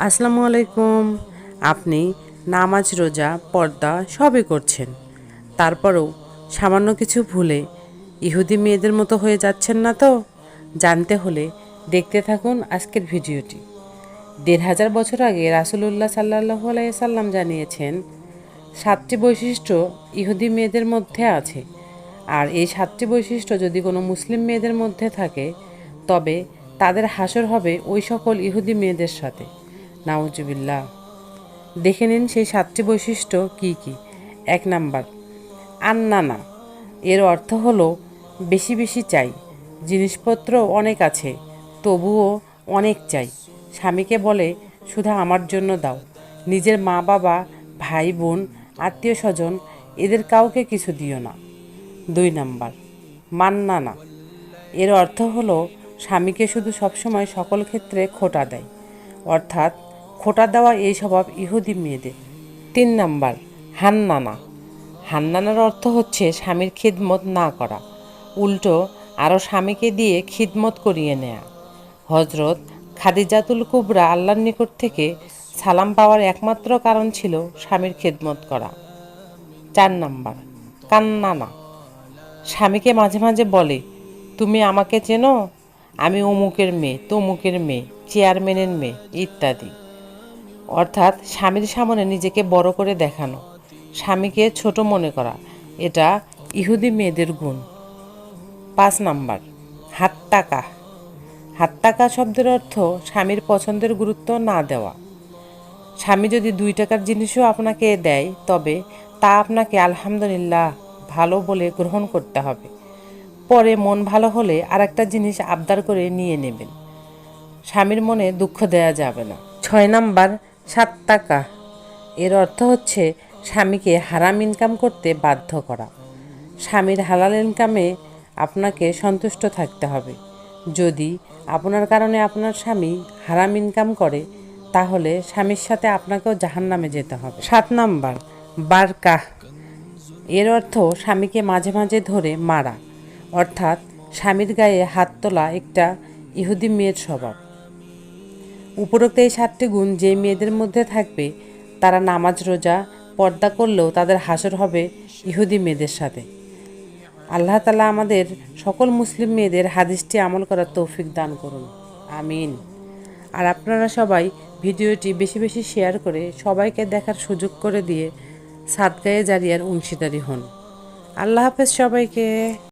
আসসালামু আলাইকুম। আপনি নামাজ, রোজা, পর্দা সবই করছেন। তারপরেও সামান্য কিছু ভুলে ইহুদি মেয়েদের মতো হয়ে যাচ্ছেন না তো? জানতে হলে দেখতে থাকুন আজকের ভিডিওটি। দেড় হাজার বছর আগে রাসুলুল্লাহ সাল্লাহ সাল্লাম জানিয়েছেন, সাতটি বৈশিষ্ট্য ইহুদি মেয়েদের মধ্যে আছে। আর এই সাতটি বৈশিষ্ট্য যদি কোনো মুসলিম মেয়েদের মধ্যে থাকে, তবে তাদের হাসর হবে ওই সকল ইহুদি মেয়েদের সাথে। নাউজুবিল্লাহ। দেখে নিন সেই সাতটি বৈশিষ্ট্য কি কি। এক নাম্বার, আন্নানা। এর অর্থ হলো, বেশি বেশি চাই। জিনিসপত্র অনেক আছে, তবুও অনেক চাই। স্বামীকে বলে, শুধু আমার জন্য দাও। নিজের মা বাবা, ভাই বোন, আত্মীয় স্বজন, এদের কাউকে কিছু দিও না। দুই নাম্বার, মান্নানা। এর অর্থ হলো, স্বামীকে শুধু সবসময় সকল ক্ষেত্রে খোটা দেয়। অর্থাৎ খোটা দেওয়া এই স্বভাব ইহুদি মেয়েদের। তিন নাম্বার, হান্নানা। হান্নানার অর্থ হচ্ছে স্বামীর খিদমত না করা। উল্টো, আরও স্বামীকে দিয়ে খিদমত করিয়ে নেয়া। হজরত খাদিজাতুল কুবরা আল্লাহর নিকট থেকে সালাম পাওয়ার একমাত্র কারণ ছিল স্বামীর খিদমত করা। চার নাম্বার, কান্নানা। স্বামীকে মাঝে মাঝে বলে, তুমি আমাকে চেনো? আমি অমুকের মেয়ে, তমুকের মেয়ে, চেয়ারম্যানের মেয়ে, ইত্যাদি। অর্থাৎ স্বামীর সামনে নিজেকে বড় করে দেখানো, স্বামীকে ছোট মনে করা, এটা ইহুদি মেয়েদের গুণ। পাঁচ নাম্বার হাত টাকা হাত টাকা শব্দের অর্থ স্বামীর পছন্দের গুরুত্ব না দেওয়া। স্বামী যদি দুই টাকার জিনিসও আপনাকে দেয়, তবে তা আপনাকে আলহামদুলিল্লাহ ভালো বলে গ্রহণ করতে হবে। পরে মন ভালো হলে আর একটা জিনিস আবদার করে নিয়ে নেবেন। স্বামীর মনে দুঃখ দেয়া যাবে না। ছয় নাম্বার সাত টাকা। এর অর্থ হচ্ছে স্বামীকে হারাম ইনকাম করতে বাধ্য করা। স্বামীর হালাল ইনকামে আপনাকে সন্তুষ্ট থাকতে হবে। যদি আপনার কারণে আপনার স্বামী হারাম ইনকাম করে, তাহলে স্বামীর সাথে আপনাকেও জাহান্নামে যেতে হবে। সাত নাম্বার, বারকাহ। এর অর্থ স্বামীকে মাঝে মাঝে ধরে মারা। অর্থাৎ স্বামীর গায়ে হাত তোলা একটা ইহুদি মেয়ের স্বভাব। উপরোক্ত এই সাতটি গুণ যে মেয়েদের মধ্যে থাকবে, তারা নামাজ, রোজা, পর্দা করলেও তাদের হাসর হবে ইহুদি মেয়েদের সাথে। আল্লাহ তালা আমাদের সকল মুসলিম মেয়েদের হাদিসটি আমল করার তৌফিক দান করুন। আমিন। আর আপনারা সবাই ভিডিওটি বেশি বেশি শেয়ার করে সবাইকে দেখার সুযোগ করে দিয়ে সাদগায়ে জারিয়ার অংশীদারি হন। আল্লাহ হাফেজ সবাইকে।